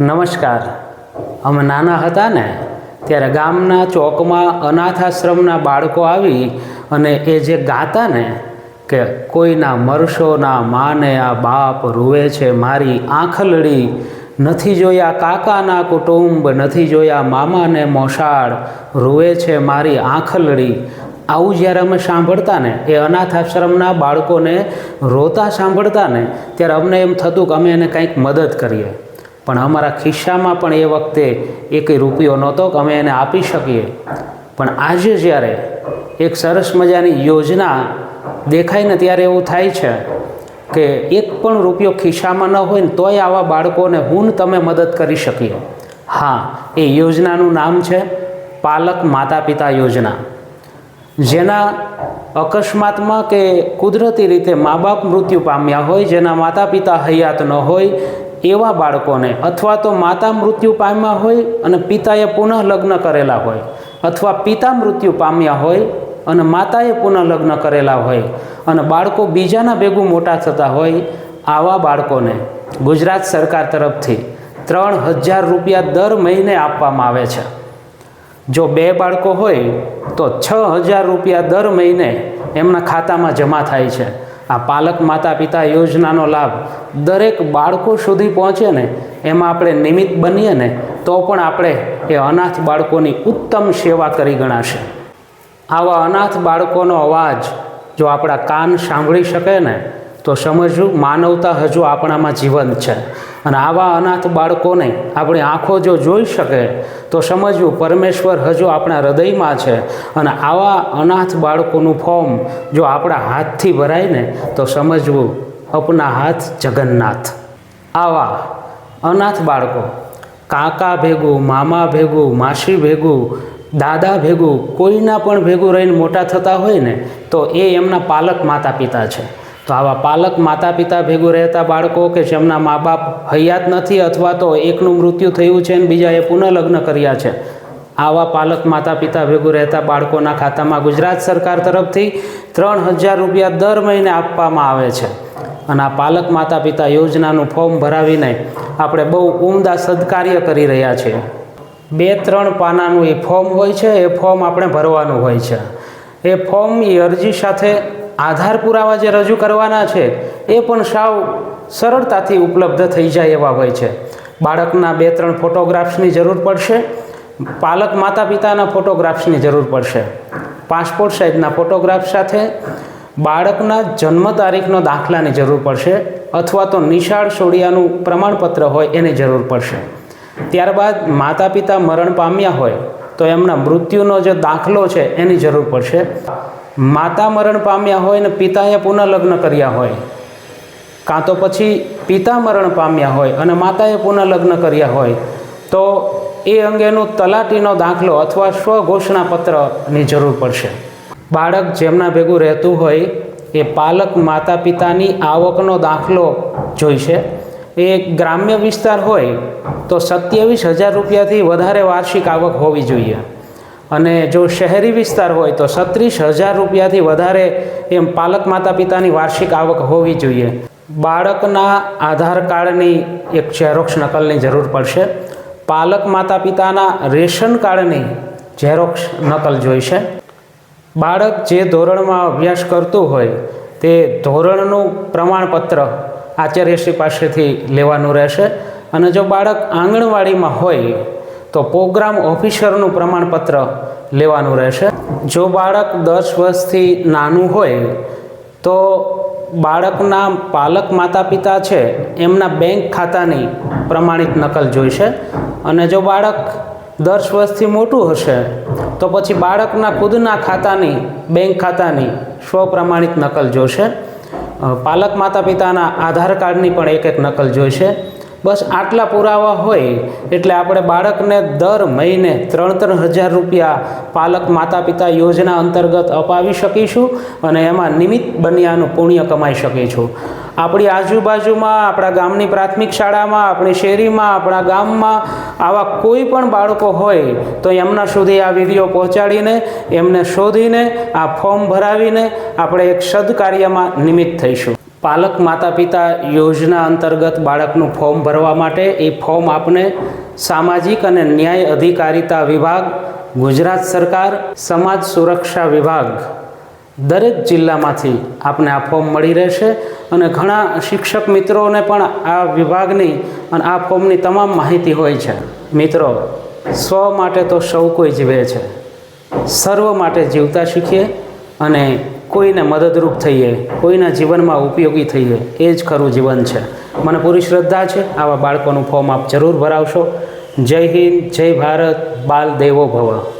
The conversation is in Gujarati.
નમસ્કાર. અમે નાના હતા ને, ત્યારે ગામના ચોકમાં અનાથ આશ્રમના બાળકો આવી અને એ જે ગાતા ને, કે કોઈના મરશોના માને આ બાપ રૂવે છે, મારી આંખલડી નથી જોયા, કાકાના કુટુંબ નથી જોયા, મામાને મોસાળ રૂવે છે, મારી આંખલડી. આવું જ્યારે અમે સાંભળતા ને, એ અનાથ આશ્રમના બાળકોને રોતા સાંભળતા ને, ત્યારે અમને એમ થતું કે અમે એને કંઈક મદદ કરીએ. પણ અમારા ખિસ્સામાં પણ એ વખતે એક રૂપિયો નહોતો કે અમે એને આપી શકીએ. પણ આજે જ્યારે એક સરસ મજાની યોજના દેખાય ને ત્યારે એવું થાય છે કે એક પણ રૂપિયો ખિસ્સામાં ન હોય ને તોય આવા બાળકોને હું તમે મદદ કરી શકીએ. હા, એ યોજનાનું નામ છે પાલક માતા પિતા યોજના. જેના અકસ્માતમાં કે કુદરતી રીતે મા બાપ મૃત્યુ પામ્યા હોય, જેના માતા પિતા હયાત ન હોય એવા બાળકોને અથવા તો માતા મૃત્યુ પામ્યા હોય અને પિતાએ પુનઃ લગ્ન કરેલા હોય અથવા પિતા મૃત્યુ પામ્યા હોય અને માતાએ પુનઃ લગ્ન કરેલા હોય અને બાળકો બીજાના ભેગું મોટા થતા હોય આવા બાળકોને ગુજરાત સરકાર તરફથી ત્રણ હજાર રૂપિયા દર મહિને આપવામાં આવે છે. જો બે બાળકો હોય તો છ હજાર રૂપિયા દર મહિને એમના ખાતામાં જમા થાય છે. આ પાલક માતા પિતા યોજનાનો લાભ દરેક બાળકો સુધી પહોંચે ને, એમાં આપણે નિમિત્ત બનીએ ને, તો પણ આપણે એ અનાથ બાળકોની ઉત્તમ સેવા કરી ગણાશે. આવા અનાથ બાળકોનો અવાજ જો આપણા કાન સાંભળી શકે ને તો સમજવું માનવતા હજુ આપણામાં જીવંત છે. અને આવા અનાથ બાળકોને આપણી આંખો જો જોઈ શકે, તો સમજવું પરમેશ્વર હજુ આપણા હૃદયમાં છે. અને આવા અનાથ બાળકોનું ફોર્મ જો આપણા હાથથી ભરાય ને, તો સમજવું અપના હાથ જગન્નાથ. આવા અનાથ બાળકો, કાકા ભેગું, મામા ભેગું, માસી ભેગું, દાદા ભેગું, કોઈના પણ ભેગું રહીને મોટા થતા હોય ને, તો એ એમના પાલક માતા પિતા છે. તો આવા પાલક માતા પિતા ભેગું રહેતા બાળકો કે જેમના મા બાપ હયાત નથી અથવા તો એકનું મૃત્યુ થયું છે અને બીજાએ પુનઃલગ્ન કર્યા છે, આવા પાલક માતા પિતા ભેગું રહેતા બાળકોના ખાતામાં ગુજરાત સરકાર તરફથી ત્રણ હજાર રૂપિયા દર મહિને આપવામાં આવે છે. અને આ પાલક માતા પિતા યોજનાનું ફોર્મ ભરાવીને આપણે બહુ ઉમદા સદકાર્ય કરી રહ્યા છીએ. બે ત્રણ પાનાનું એ ફોર્મ હોય છે, એ ફોર્મ આપણે ભરવાનું હોય છે. એ ફોર્મ એ અરજી સાથે આધાર પુરાવા જે રજૂ કરવાના છે, એ પણ સાવ સરળતાથી ઉપલબ્ધ થઈ જાય એવા હોય છે. બાળકના બે ત્રણ ફોટોગ્રાફ્સની જરૂર પડશે, પાલક માતા પિતાના ફોટોગ્રાફ્સની જરૂર પડશે. પાસપોર્ટ સાઇઝના ફોટોગ્રાફ સાથે બાળકના જન્મ તારીખનો દાખલાની જરૂર પડશે, અથવા તો નિશાળ સોડિયાનું પ્રમાણપત્ર હોય એની જરૂર પડશે. ત્યારબાદ માતા પિતા મરણ પામ્યા હોય તો એમના મૃત્યુનો જે દાખલો છે એની જરૂર પડશે. માતા મરણ પામ્યા હોય ને પિતાએ પુનઃલગ્ન કર્યા હોય, કાં તો પછી પિતા મરણ પામ્યા હોય અને માતાએ પુનઃલગ્ન કર્યા હોય, તો એ અંગેનું તલાટીનો દાખલો અથવા સ્વઘોષણાપત્રની જરૂર પડશે. બાળક જેમના ભેગું રહેતું હોય એ પાલક માતા પિતાની આવકનો દાખલો જોઈશે. એ ગ્રામ્ય વિસ્તાર હોય તો સત્યાવીસ હજાર રૂપિયાથી વધારે વાર્ષિક આવક હોવી જોઈએ. અને જો શહેરી વિસ્તાર હોય તો છત્રીસ હજાર રૂપિયાથી વધારે એમ પાલક માતા પિતાની વાર્ષિક આવક હોવી જોઈએ. બાળકના આધાર કાર્ડની એક ઝેરોક્ષ નકલની જરૂર પડશે. પાલક માતા પિતાના રેશન કાર્ડની ઝેરોક્ષ નકલ જોઈશે. બાળક જે ધોરણમાં અભ્યાસ કરતું હોય તે ધોરણનું પ્રમાણપત્ર આચાર્યશ્રી પાસેથી લેવાનું રહેશે. અને જો બાળક આંગણવાડીમાં હોય, તો પ્રોગ્રામ ઓફિસરનું પ્રમાણપત્ર લેવાનું રહેશે. જો બાળક દસ વર્ષથી નાનું હોય, તો બાળકના પાલક માતા પિતા છે, એમના બેંક ખાતાની પ્રમાણિત નકલ જોઈશે. અને જો બાળક દસ વર્ષથી મોટું હશે, તો પછી બાળકના ખુદના ખાતાની, બેંક ખાતાની સ્વપ્રમાણિત નકલ જોશે. પાલક માતા પિતાના આધાર કાર્ડની પણ એક એક નકલ જોઈશે. બસ આટલા પુરાવા હોય એટલે આપણે બાળકને દર મહિને ત્રણ ત્રણ હજાર રૂપિયા પાલક માતા પિતા યોજના અંતર્ગત અપાવી શકીશું અને એમાં નિમિત્ત બન્યાનું પુણ્ય કમાઈ શકીશું. આપણી આજુબાજુમાં, આપણા ગામની પ્રાથમિક શાળામાં, આપણી શેરીમાં, આપણા ગામમાં આવા કોઈ પણ બાળકો હોય, તો એમના સુધી આ વીડિયો પહોંચાડીને, એમને શોધીને, આ ફોર્મ ભરાવીને આપણે એક સદકાર્યમાં નિમિત્ત થઈશું. પાલક માતા પિતા યોજના અંતર્ગત બાળકનું ફોર્મ ભરવા માટે એ ફોર્મ આપને સામાજિક અને ન્યાય અધિકારિતા વિભાગ, ગુજરાત સરકાર, સમાજ સુરક્ષા વિભાગ દરેક જિલ્લામાંથી આપને આ ફોર્મ મળી રહેશે અને ઘણા શિક્ષક મિત્રોને પણ આ વિભાગની અને આ ફોર્મની તમામ માહિતી હોય છે. મિત્રો, સ્વ માટે તો સૌ કોઈ જીવે છે. સર્વ માટે જીવતા શીખીએ અને કોઈને મદદરૂપ થઈએ, કોઈના જીવનમાં ઉપયોગી થઈએ, એ જ ખરું જીવન છે. મને પૂરી શ્રદ્ધા છે. આવા બાળકોનું ફોર્મ આપ જરૂર ભરાવશો. જય હિન્દ, જય ભારત, બાલ દેવો ભવ.